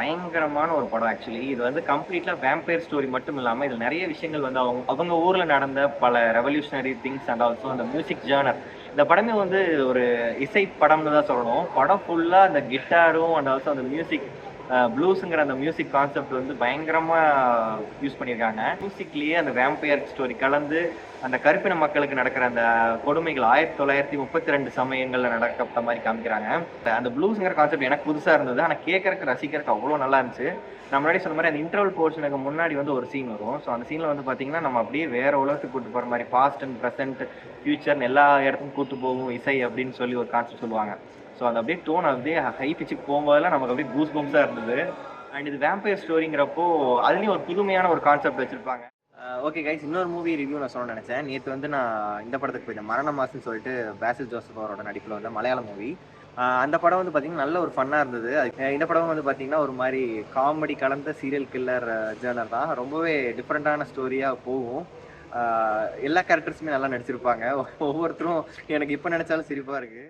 பயங்கரமான ஒரு படம் ஆக்சுவலி இது வந்து கம்ப்ளீட்டாக வேம்பயர் ஸ்டோரி மட்டும் இல்லாமல் இதில் நிறைய விஷயங்கள் வந்து அவங்க அவங்க ஊரில் நடந்த பல ரெவல்யூஷனரி திங்ஸ் அண்ட் ஆல்சோ அந்த மியூசிக் ஜேர்னர் இந்த படமே வந்து ஒரு இசை படம்னு தான் சொல்லணும். படம் ஃபுல்லாக அந்த கிட்டாரும் அண்ட் ஆல்சோ அந்த மியூசிக் ப்ளூஸுங்கிற அந்த மியூசிக் கான்செப்ட் வந்து பயங்கரமாக யூஸ் பண்ணியிருக்காங்க. மியூசிக்லேயே அந்த வேம்பயர் ஸ்டோரி கலந்து அந்த கருப்பின மக்களுக்கு நடக்கிற அந்த கொடுமைகள் ஆயிரத்தி தொள்ளாயிரத்தி முப்பத்தி ரெண்டு சமயங்களில் நடக்கப்பட்ட மாதிரி காமிக்கிறாங்க. அந்த ப்ளூஸுங்கிற கான்செப்ட் எனக்கு புதுசாக இருந்தது. ஆனால் கேட்கறக்கு ரசிக்கிறதுக்கு அவ்வளோ நல்லா இருந்துச்சு. நம்ம முன்னாடி சொன்ன மாதிரி அந்த இன்டர்வல் போர்ஷனுக்கு முன்னாடி வந்து ஒரு சீன் வரும். ஸோ அந்த சீனில் வந்து பார்த்தீங்கன்னா நம்ம அப்படியே வேற உலகத்துக்கு கூட்டு போகிற மாதிரி பாஸ்ட் அண்ட் ப்ரெசென்ட் ஃபியூச்சர்னு எல்லா இடத்துக்கும் கூட்டு போகும் இசை அப்படின்னு சொல்லி ஒரு கான்செப்ட் சொல்லுவாங்க. ஸோ அந்த அப்படியே டோன் அப்படியே ஹை பிச்சுக்கு போகும்போதெல்லாம் நமக்கு அப்படியே கூஸ் பம்ஸாக இருந்தது. அண்ட் இது வேம்பயர் ஸ்டோரிங்கிறப்போ அதுலேயும் ஒரு புதுமையான ஒரு கான்செப்ட் வச்சுருப்பாங்க. ஓகே கைஸ் இன்னொரு மூவி ரிவ்யூ நான் சொல்ல நினச்சேன். நேற்று வந்து நான் இந்த படத்துக்கு போயிட்டேன். மரண மாசுன்னு சொல்லிட்டு பேசில் ஜோசப் அவரோட நடிப்பில் வந்த மலையாள மூவி அந்த படம் வந்து பார்த்தீங்கன்னா நல்ல ஒரு ஃபன்னாக இருந்தது. இந்த படம் வந்து பார்த்தீங்கன்னா ஒரு மாதிரி காமெடி கலந்த சீரியல் கில்லர் ஜேர்னர் தான். ரொம்பவே டிஃப்ரெண்ட்டான ஸ்டோரியாக போகும். எல்லா கேரக்டர்ஸுமே நல்லா நடிச்சிருப்பாங்க. ஒவ்வொருத்தரும் எனக்கு இப்போ நினச்சாலும் சிரிப்பாக இருக்குது